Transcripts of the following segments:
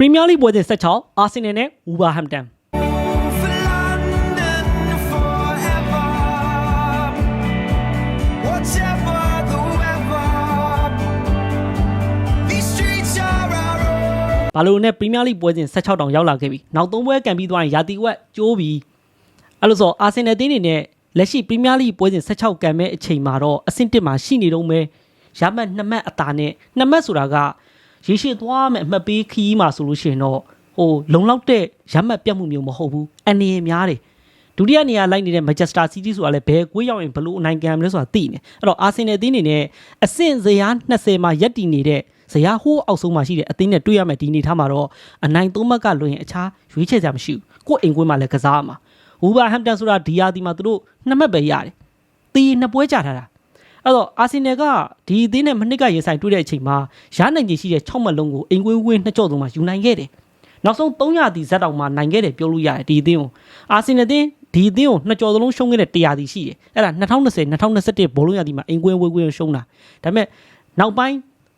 ပရီးမီးယားလိပွဲစဉ်16အာဆင်နယ်နဲ့ဝူဗာဟမ်တန် For London forever. Whatever the weather, these streets are our own. ဘာလို့နဲ့ပရီးမီးယားလိပွဲစဉ်16တောင်ရောက်လာခဲ့ပြီနောက်၃ပွဲကန်ပြီးသွားရင်ရာသီဝက်ကျိုးပြီအဲ့လိုဆိုအာဆင်နယ်တင်းနေနဲ့လက်ရှိပရီးမီးယားလိပွဲစဉ်16ကန်မဲ့အချိန်မှာတော့အဆင့်1မှာရှိနေတော့မဲရမှတ်2မှတ်အသာနဲ့2မှတ်ဆိုတာက ရေရှည်သွားမယ်အမှတ်ပေးခီးမှာဆိုလို့ရှိရင်တော့ဟိုလုံလောက်တဲ့ရမှတ်ပြတ်မှုမျိုးမဟုတ်ဘူးအနေရများတယ်ဒုတိယနေရာလိုက်နေတဲ့ Manchester City ဆိုတာလည်းဘယ်ကွေးရောက်ရင်ဘလို့အနိုင်ခံမလဲဆိုတာသိနေအဲ့တော့အာဆင်နယ်အသင်းအနေနဲ့အဆင့်ဇယား20မှာရပ်တည်နေတဲ့ဇယားဟိုးအောက်ဆုံးမှာရှိတဲ့အသင်းနဲ့တွေ့ရမယ်ဒီအနေထားမှာတော့အနိုင်သုံးမှတ်ကလွင်အခြားရွေးချယ်စရာမရှိဘူးကိုယ့်အိမ်ကွင်းမှာလည်းကစားရမှာဝူဗာဟမ်တန်ဆိုတာဒီယာဒီမှာသူတို့နှစ်မှတ်ပဲရတယ်တီးနှစ်ပွဲကြာထားတာ အဲ့တော့အာဆင်နယ်ကဒီအသင်းနဲ့မနစ်ကရင်ဆိုင်တွေ့တဲ့အချိန်မှာရနိုင်ကြီးရှိတဲ့6မှတ်လုံးကိုအိမ်ကွင်းဝင်းနှစ်ကြော့သုံးမှာယူနိုင်ခဲ့တယ်နောက်ဆုံး300တီဇက်တောင်မှနိုင်ခဲ့တယ်ပြောလို့ရတယ်ဒီအသင်းကိုအာဆင်နယ်အသင်းဒီအသင်းကိုနှစ်ကြော်သလုံးရှုံးခဲ့တဲ့100တီရှိတယ်အဲ့ဒါ2020 2021ဘောလုံးရတီမှာအိမ်ကွင်းဝေးကွင်းရှုံးတာဒါပေမဲ့နောက်ပိုင်း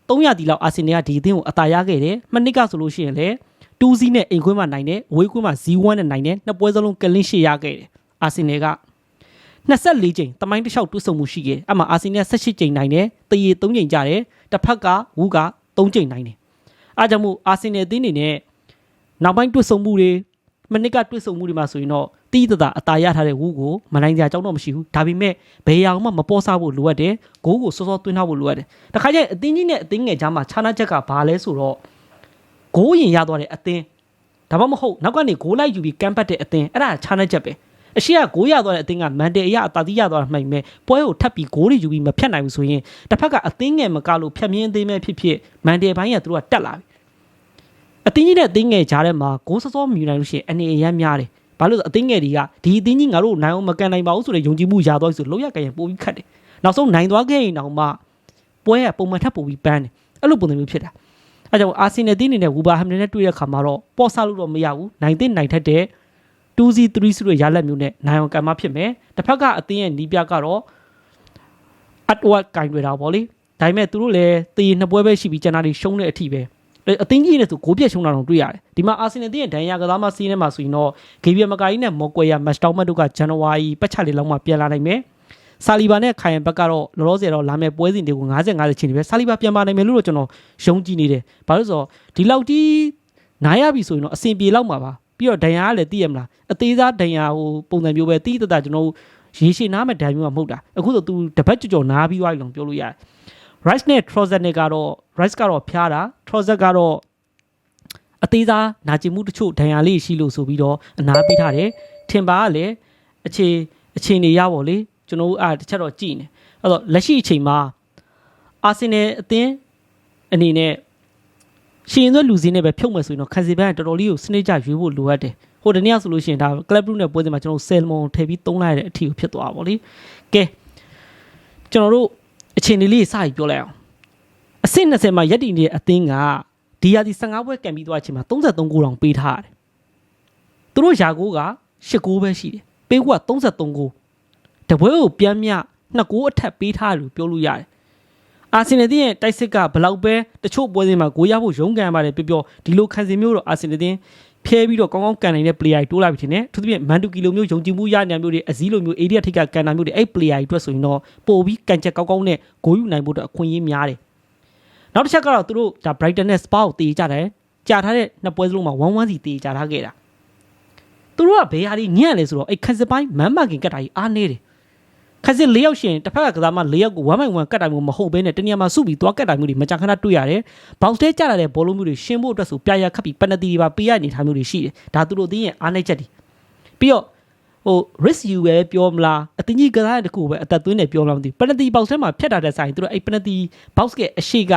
300တီလောက်အာဆင်နယ်ကဒီအသင်းကိုအသာရခဲ့တယ်မနစ်ကဆိုလို့ရှိရင်လည်း2စီးနဲ့အိမ်ကွင်းမှာနိုင်တယ်ဝေးကွင်းမှာ0-1နဲ့နိုင်တယ်နှစ်ပွဲစလုံးကလင်းရှေ့ရခဲ့တယ်အာဆင်နယ်က 24ကြိမ်တမိုင်းတစ်လျှောက်တွတ်ဆုံမှုရှိခဲ့တယ်အမှအာဆင်နယ်18ကြိမ်နိုင်တယ်တရေ3ကြိမ်ကြတယ်တစ်ဖက်ကဝူက3ကြိမ်နိုင်တယ်အားကြောင့်မို့အာဆင်နယ်အသင်းအနေနဲ့နောက်ပိုင်းတွတ်ဆုံမှုတွေမနစ်ကတွတ်ဆုံမှုတွေမှာဆိုရင်တော့တီးတတာအသာရထားတဲ့ဝူကိုမနိုင်ကြအကြောင်းတော့မရှိဘူးဒါပေမဲ့ဘယ်အောင်မှမပေါ်စားဖို့လိုအပ်တယ်ဂိုးကိုစောစောသွင်းထားဖို့လိုအပ်တယ်တခါကျရင်အသင်းကြီးနဲ့အသင်းငယ်ကြားမှာခြားနာချက်ကဘာလဲဆိုတော့ဂိုးရင်ရသွားတဲ့အသင်းဒါမှမဟုတ်နောက်ကနေဂိုးလိုက်ယူပြီးကမ်းပတ်တဲ့အသင်းအဲ့ဒါခြားနာချက်ပဲ အရှိကဂိုးရသွားတဲ့အသင်းကမန်တယ်အရအတာတိရသွားတာမှိုင်မဲ့ပွဲကိုထပ်ပြီးဂိုးတွေယူပြီးမဖြတ်နိုင်ဘူးဆိုရင်တစ်ဖက်ကအသင်းငယ်မကလို့ဖြတ်မြင်းအသင်းပဲဖြစ်ဖြစ်မန်တယ်ဘိုင်းကသူတို့ကတက်လာပြီအသင်းကြီးနဲ့အသင်းငယ်ကြားထဲမှာဂိုးစောစောမြူနိုင်လို့ရှိရင်အနေအရမ်းများတယ်ဘာလို့လဲဆိုအသင်းငယ်တွေကဒီအသင်းကြီးငါတို့နိုင်အောင်မကန်နိုင်ပါဘူးဆိုတဲ့ယုံကြည်မှုရသွားပြီဆိုလောက်ရကန်ရင်ပို့ပြီးခတ်တယ်နောက်ဆုံးနိုင်သွားခဲ့ရင်တောင်မှပွဲကပုံမှန်ထပ်ပို့ပြီးပန်းတယ်အဲ့လိုပုံစံမျိုးဖြစ်တာအဲကြောင့်အာဆင်နယ်တင်းနေနဲ့ဝူဘာဟမ်နဲ့တွေ့တဲ့ခါမှာတော့ပေါ်ဆလို့တော့မရဘူးနိုင်တဲ့နိုင်ထက်တဲ့ 2C 3C တို့ရလက်မျိုးနဲ့နိုင်အောင်ကံမဖြစ်မယ်တစ်ဖက်ကအသင်းရဲ့နီးပြကတော့ artwork ကင်တွေ့တာပေါ့လေဒါပေမဲ့သူတို့လည်းတည်နှစ်ပွဲပဲရှိပြီးကျန်တာတွေရှုံးတဲ့အထိပဲအသင်းကြီးနဲ့ဆိုဂိုးပြက်ရှုံးတာတော့တွေ့ရတယ်ဒီမှာအာဆင်နယ်တင်းရဲ့ဒဏ်ရာကစားမစီးနေမှာဆိုရင်တော့ဂေဘီယမကာကြီးနဲ့မော်ကွယ်ယာမတ်တောင်းမတ်တို့ကဇန်နဝါရီပတ်ချလေးလောက်မှပြန်လာနိုင်မယ်ဆာလီဘာနဲ့ခိုင်ယန်ဘက်ကတော့လောလောဆယ်တော့လာမယ့်ပွဲစဉ်တွေကို50 50ချင်းတွေပဲဆာလီဘာပြန်ပါနိုင်မယ်လို့တော့ကျွန်တော်ယုံကြည်နေတယ်ဘာလို့လဲဆိုတော့ဒီလောက်ကြီးနိုင်ရပြီဆိုရင်တော့အဆင်ပြေလောက်မှာပါ ပြီးတော့ဒဏ်ရာကလည်းသိရမလားအသေးစားဒဏ်ရာဟိုပုံစံမျိုးပဲတီးတတကျွန်တော်ရေရှည်နားမဲ့ဒဏ်မျိုးကမဟုတ်တာအခုဆို तू တပတ်ကြော်ကြော်နားပြီးသွားပြီလို့ပြောလို့ရတယ် rice နဲ့ trouser နဲ့ကတော့ rice ကတော့ဖျားတာ trouser ကတော့အသေးစားနာကျင်မှုတချို့ဒဏ်ရာလေးရှိလို့ဆိုပြီးတော့အနာပေးထားတယ်ထင်ပါကလည်းအခြေအခြေအနေရပါလေကျွန်တော်တို့အားတစ်ချက်တော့ကြည်နေအဲ့တော့လက်ရှိအချိန်မှာအာဆင်နယ်အသင်းအနေနဲ့ ရှင်သွဲလူစင်းနဲ့ပဲဖြုတ်မယ်ဆိုရင်တော့ခန်စီဘန်ကတော်တော်လေးကိုစနစ်ကျရွေးဖို့လိုအပ်တယ်ဟိုတနေ့ကဆိုလို့ရှိရင်ဒါ club group နဲ့ပွဲစဉ်မှာကျွန်တော်ဆယ်မွန်ထည့်ပြီးသုံးလိုက်ရတဲ့အထီကိုဖြစ်သွားပါဗောလေကဲကျွန်တော်တို့အခြေအနေလေးစပြီးပြောလိုက်အောင်အဆင့်20မှာရက်တည်နေတဲ့အသင်းကဒီရာဒီ15ပွဲကန်ပြီးသွားချိန်မှာ33ဂိုးတောင်ပေးထားရတယ်သူတို့ယာဂိုးက10ဂိုးပဲရှိတယ်ပေးကွာ33ဂိုးတပွဲကိုပြန်မြ2ဂိုးအထက်ပေးထားတယ်လို့ပြောလို့ရတယ် အာဆင်နယ်တင်းရဲ့တိုက်စစ်ကဘလောက်ပဲတချို့ပွဲစဉ်မှာဂိုးရဖို့ရုန်းကန်ပါတယ်ပြောပြောဒီလိုခံစင်မျိုးတော့အာဆင်နယ်တင်းဖျဲပြီးတော့ကောင်းကောင်းကန်နိုင်တဲ့ player တွေတိုးလာပြီထင်တယ်သူတို့ပြင်မန်တူကီလိုမျိုးယုံကြည်မှုရနေမျိုးတွေအစည်းလိုမျိုး area ထိပ်ကကန်တာမျိုးတွေအဲ့ player တွေအတွက်ဆိုရင်တော့ပို့ပြီးကန်ချက်ကောင်းကောင်းနဲ့ဂိုးယူနိုင်ဖို့အတွက်အခွင့်အရေးများတယ်နောက်တစ်ချက်ကတော့သူတို့ဒါ Brighton နဲ့ Spa ကိုတေးကြတယ်ကြာထားတဲ့နှစ်ပွဲစလုံးမှာ1-1စီတေးကြထားခဲ့တာသူတို့ကဘယ်ဟာတွေညံ့လဲဆိုတော့အဲ့ခက်စပိုင်းမန်မာကင်ကတ်တာကြီးအားနေတယ် ခက်စစ်၄ယောက်ရှင်တစ်ဖက်ကကစားမ၄ယောက်ကို1 by 1ကတ်တာမျိုးမဟုတ်ဘဲနဲ့တနေရာမှာစုပြီးသွားကတ်တာမျိုးတွေမကြာခဏတွေ့ရတယ်။ဘောက်စတဲကြလာတဲ့ဘောလုံးမျိုးတွေရှင်းဖို့အတွက်ဆိုပြရခတ်ပြီးပနတီတွေပါပေးရနေတာမျိုးတွေရှိတယ်။ဒါသူတို့သိရင်အားနေချက်တွေ။ပြီးတော့ဟို risk you ပဲပြောမလားအတင်းကြီးကစားတဲ့တခုပဲအသက်သွင်းတယ်ပြောမလားမသိဘူးပနတီဘောက်စထဲမှာဖြတ်တာတဲ့ဆိုင်သူတို့အဲ့ပနတီဘောက်စ်ရဲ့အရှိက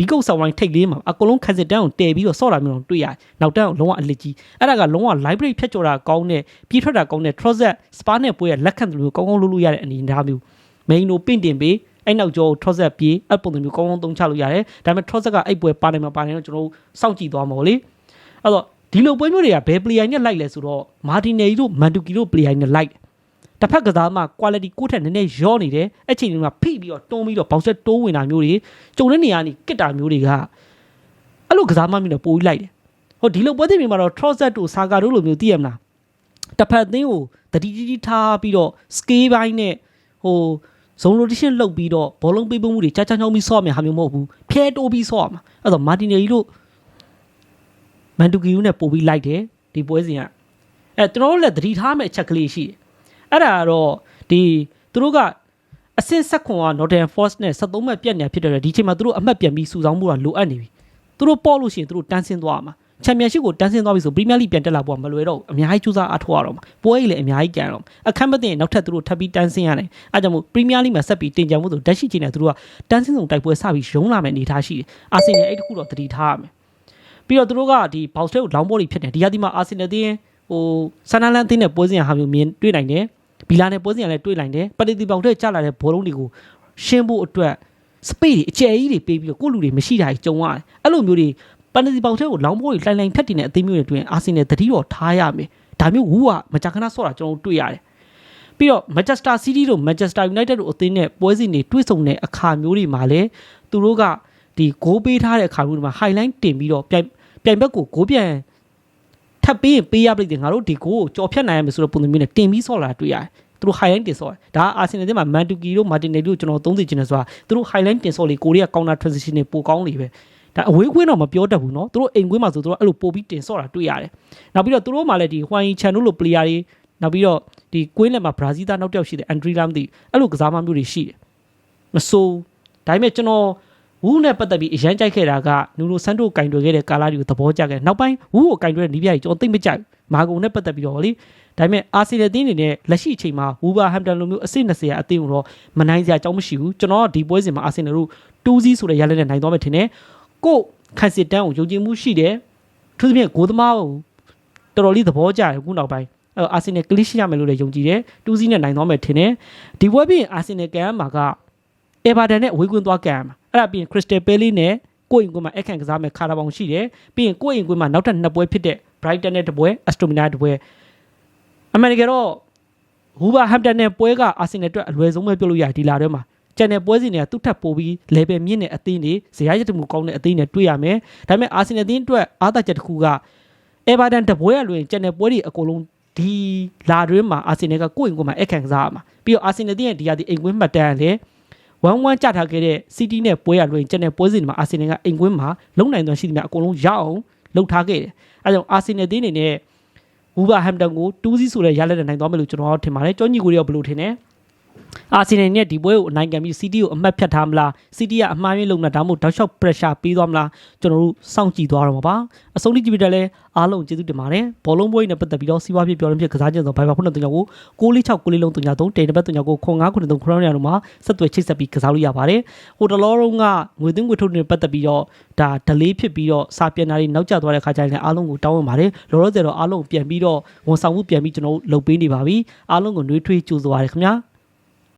ဘီကုတ်ဆောင်ဝိုင်းထိတ်လေးမှာအကုန်လုံးခက်စစ်တန်းကိုတည်ပြီးတော့ဆော့တာမျိုးတွေ့ရတယ်။နောက်တန်းကိုလုံးဝအလစ်ကြီးအဲ့ဒါကလုံးဝ library ဖြတ်ကျော်တာကောင်းတဲ့ပြီးထွက်တာကောင်းတဲ့ trouser spa နဲ့ပွဲရလက်ခံတယ်လို့ကောင်းကောင်းလုပ်လို့ရတဲ့အနေအထားမျိုး main ကိုပင့်တင်ပေးအဲ့နောက်ကျော် trouser ပြေးအပုံစံမျိုးကောင်းကောင်းသုံးချလို့ရတယ်။ဒါပေမဲ့ trouser ကအဲ့ပွဲပါနိုင်မှာပါနိုင်တော့ကျွန်တော်တို့စောင့်ကြည့်သွားမှာပေါ့လေ။အဲ့တော့ဒီလိုပွဲမျိုးတွေကဘယ် player နဲ့လိုက်လဲဆိုတော့ Martinelli တို့ Manduki တို့ player နဲ့လိုက်တယ် တစ်ဖက်ကစားမှ quality ကိုယ့်ထက်နည်းနည်းရော့နေတယ်အဲ့ချိန်တွေမှာဖိပြီးတော့တွန်းပြီးတော့ဘောက်ဆက်တိုးဝင်တာမျိုးတွေကြုံတဲ့နေရာကနေကစ်တာမျိုးတွေကအဲ့လိုကစားမှမျိုးနဲ့ပိုးပြီးလိုက်တယ်ဟိုဒီလိုပွဲစဉ်တွေမှာတော့ Trossard တို့ Saka တို့လိုမျိုးသိရမလားတစ်ဖက်အသင်းကိုတတိတိတိထားပြီးတော့ scale ဘိုင်းနဲ့ဟို zone rotation လုပ်ပြီးတော့ဘောလုံးပေးပို့မှုတွေကြာကြာချောင်းပြီးဆော့ရမယ်ဟာမျိုးမဟုတ်ဘူးဖျဲတိုးပြီးဆော့ရမှာအဲ့တော့မာတင်နယ်ကြီးတို့မန်တူကီယူနဲ့ပို့ပြီးလိုက်တယ်ဒီပွဲစဉ်ကအဲကျွန်တော်တို့လည်းသတိထားမယ့်အချက်ကလေးရှိတယ် အဲ့ဒါကတော့ဒီသူတို့ကအဆင့်ဆက်ခွန်က Northern Force နဲ့73မှတ်ပြတ်နေဖြစ်တယ်ဒီချိန်မှာသူတို့အမှတ်ပြန်ပြီးစုဆောင်းမှုကလိုအပ်နေပြီသူတို့ပေါ့လို့ရှိရင်သူတို့တန်းဆင်းသွားမှာချန်ပီယံရှစ်ကိုတန်းဆင်းသွားပြီဆိုပရီးမီယာလိပြန်တက်လာဖို့ကမလွယ်တော့ဘူးအများကြီးကြိုးစားအားထုတ်ရတော့မှာပွဲကြီးလည်းအများကြီးကြံတော့မှာအခက်မသိရင်နောက်ထပ်သူတို့ထပ်ပြီးတန်းဆင်းရတယ်အဲဒါကြောင့်မို့ပရီးမီယာလိမှာဆက်ပြီးတင်ကြံမှုဆိုဓာတ်ရှိချင်တယ်သူတို့ကတန်းဆင်းဆောင်တိုက်ပွဲစပြီးရုံးလာမယ်အနေထားရှိတယ်အာဆင်နယ်အဲ့တခုတော့တတိထားရမယ်ပြီးတော့သူတို့ကဒီဘောက်စလက်ကိုလောင်းဘော်တွေဖြစ်တယ်ဒီဟာဒီမှာအာဆင်နယ်တင်းဟိုဆန်နလန်တင်းနဲ့ပွဲစဉ်ဟာမျိုးမြင်တွေ့နိုင်တယ် ဘီလာနဲ့ပွဲစဉ်ကလည်းတွေ့နိုင်တယ်ပတီတီပေါင်ထက်ကျလာတဲ့ဘောလုံးတွေကိုရှင်းဖို့အတွက်စပေ့တွေအကျယ်ကြီးတွေပေးပြီးတော့ကိုယ့်လူတွေမရှိတာကြီးကြုံရတယ်အဲ့လိုမျိုးတွေပန်တီပေါင်ထက်ကိုလောင်းဘော်တွေလှိုင်လှိုင်ဖြတ်တင်တဲ့အသိမျိုးတွေတွင်အာဆင်နယ်တတိတော်ထားရမယ်ဒါမျိုးဝူကမကြာခဏဆော့တာကျွန်တော်တို့တွေ့ရတယ်ပြီးတော့ Manchester City တို့ Manchester United တို့အသင်းနဲ့ပွဲစဉ်တွေတွေ့ဆုံတဲ့အခါမျိုးတွေမှာလည်းသူတို့ကဒီဂိုးပေးထားတဲ့အခါမျိုးတွေမှာ highlight တင်ပြီးတော့ပြိုင်ပြိုင်ဘက်ကိုဂိုးပြန် ထပ်ပေးရင်ပေးရပလိမ့်တယ်ငါတို့ဒီဂိုးကိုကြော်ဖြတ်နိုင်ရမယ်ဆိုတဲ့ပုံစံမျိုးနဲ့တင်ပြီးဆော့လာတွေ့ရတယ်သူတို့ highlight တင်ဆော့တယ်ဒါအာဆင်နယ်ထဲမှာ Mantuki တို့ Martinelli တို့ကျွန်တော်သုံးသိချင်တယ်ဆိုတာသူတို့ highlight တင်ဆော့လေကိုရီးယား counter transition တွေပိုကောင်းလေပဲဒါအဝေးကွင်းတော့မပြောတတ်ဘူးเนาะသူတို့အိမ်ကွင်းမှာဆိုသူတို့အဲ့လိုပို့ပြီးတင်ဆော့တာတွေ့ရတယ်နောက်ပြီးတော့သူတို့မှလည်းဒီ Huan Yi Chan တို့လို player တွေနောက်ပြီးတော့ဒီကွင်းလက်မှာဘရာဇီးသားနောက်တစ်ယောက်ရှိတယ် Andri Lam တီအဲ့လိုကစားမမျိုးတွေရှိတယ်မဆိုးဒါပေမဲ့ကျွန်တော် ဝူးနဲ့ပတ်သက်ပြီးအရန်ကြိုက်ခဲ့တာကနူနိုဆန်တိုကင်တွယ်ခဲ့တဲ့ကာလာတွေကိုသဘောကျခဲ့တယ်နောက်ပိုင်းဝူးကိုကင်တွယ်တဲ့နီးပြားကြီးကျွန်တော်သိမ့်မကြိုက်ဘူးမာဂုံနဲ့ပတ်သက်ပြီးတော့လေဒါပေမဲ့အာဆီနယ်တင်းအနေနဲ့လက်ရှိအချိန်မှာဝူဘာဟမ်တန်လိုမျိုးအဆင့်20အသင်းကိုတော့မနိုင်စရာအကြောင်းမရှိဘူးကျွန်တော်ကဒီပွဲစဉ်မှာအာဆီနယ်တို့2စီးဆိုတဲ့ရလနဲ့နိုင်သွားမယ်ထင်တယ်ကို့ခန်စစ်တန်းကိုယုံကြည်မှုရှိတယ်သူသဖြင့်ဂိုးသမားကိုတော်တော်လေးသဘောကျတယ်ခုနောက်ပိုင်းအဲ့တော့အာဆီနယ်ကလစ်ရှိရမယ်လို့လည်းယုံကြည်တယ်2စီးနဲ့နိုင်သွားမယ်ထင်တယ်ဒီပွဲပြီးရင်အာဆီနယ်ကန်ရမှာကအေဗာတန်နဲ့အဝေးကွင်းသွားကန်ရမှာ အဲ့ဒါပြီးရင်ခရစ်စတယ်ပဲလီနဲ့ကိုယ့်အိမ်ကွင်းမှာအခန့်ကစားမဲ့ခါရာဘောင်ရှိတယ်ပြီးရင်ကိုယ့်အိမ်ကွင်းမှာနောက်ထပ်နှစ်ပွဲဖြစ်တဲ့ Brighton နဲ့တစ်ပွဲ Aston Villa တစ်ပွဲအမှန်တကယ်တော့ဟူဘာဟမ်တန်နဲ့ပွဲကအာဆင်နယ်အတွက်အလွယ်ဆုံးပဲပြောလို့ရတယ်ဒီလာထဲမှာကျန်တဲ့ပွဲစဉ်တွေကသူ့ထပ်ပိုပြီး level မြင့်တဲ့အသင်းတွေဇယားရည်တမှုကောင်းတဲ့အသင်းတွေတွေ့ရမယ်ဒါပေမဲ့အာဆင်နယ်အသင်းအတွက်အားသာချက်တစ်ခုကအေဗာတန်တပွဲရလွင်ကျန်တဲ့ပွဲတွေအကုန်လုံးဒီလာတွင်းမှာအာဆင်နယ်ကကိုယ့်အိမ်ကွင်းမှာအခန့်ကစားရမှာပြီးတော့အာဆင်နယ်အသင်းရဲ့ဒီဟာဒီအိမ်ကွင်းမှတ်တမ်းလည်း 1-1ကြထားခဲ့တဲ့ City နဲ့ပွဲရလွင်ကျန်တဲ့ပွဲစဉ်တွေမှာအာဆင်နယ်ကအိမ်ကွင်းမှာလုံနိုင်သွင်းရှိသမျှအကုန်လုံးရအောင်လှုပ်ထားခဲ့တယ်အဲကြောင့်အာဆင်နယ်အသင်းအနေနဲ့ဝူဘာဟမ်တန်ကို2စီးဆိုတဲ့ရလက်နဲ့နိုင်သွားမယ်လို့ကျွန်တော်ထင်ပါတယ်ကြောညီကိုတွေရောဘယ်လိုထင်လဲ အာဆင်နယ်နဲ့ဒီပွဲကိုအနိုင်ခံပြီး City ကိုအမှတ်ဖြတ်ထားမလား City ကအမှားယွင်းလုံနေတာဒါမှမဟုတ်တောက်လျှောက် pressure ပေးသွားမလားကျွန်တော်တို့စောင့်ကြည့်သွားတော့မှာပါအဆုံးထိကြည့်ပြတဲ့လဲအားလုံးကျေးဇူးတင်ပါတယ်ဘောလုံးပွဲနဲ့ပတ်သက်ပြီးတော့စီးပွားဖြစ်ပြောရင်းဖြစ်ကစားခြင်းဆိုဘိုင်ဘာခုနှစ်တုံးကို646 6လေးလုံးတုံးညာ3တေနံပါတ်တုံးညာကိုခွန်9ခုနှစ်တုံးခရောင်းရအောင်မှာဆက်သွယ်ချိတ်ဆက်ပြီးကစားလို့ရပါတယ်ဟိုတလောလုံးကငွေသွင်းငွေထုတ်နဲ့ပတ်သက်ပြီးတော့ဒါ delay ဖြစ်ပြီးတော့စာပြန်တာတွေနောက်ကျသွားတဲ့ခါကျရင်အားလုံးကိုတောင်းဝင်ပါတယ်လောလောဆယ်တော့အားလုံးပြန်ပြီးတော့ဝန်ဆောင်မှုပြန်ပြီးကျွန်တော်တို့လုပ်ပေးနေပါပြီအားလုံးကိုနှွေးထွေးကြိုးစားပါရခင်ဗျာ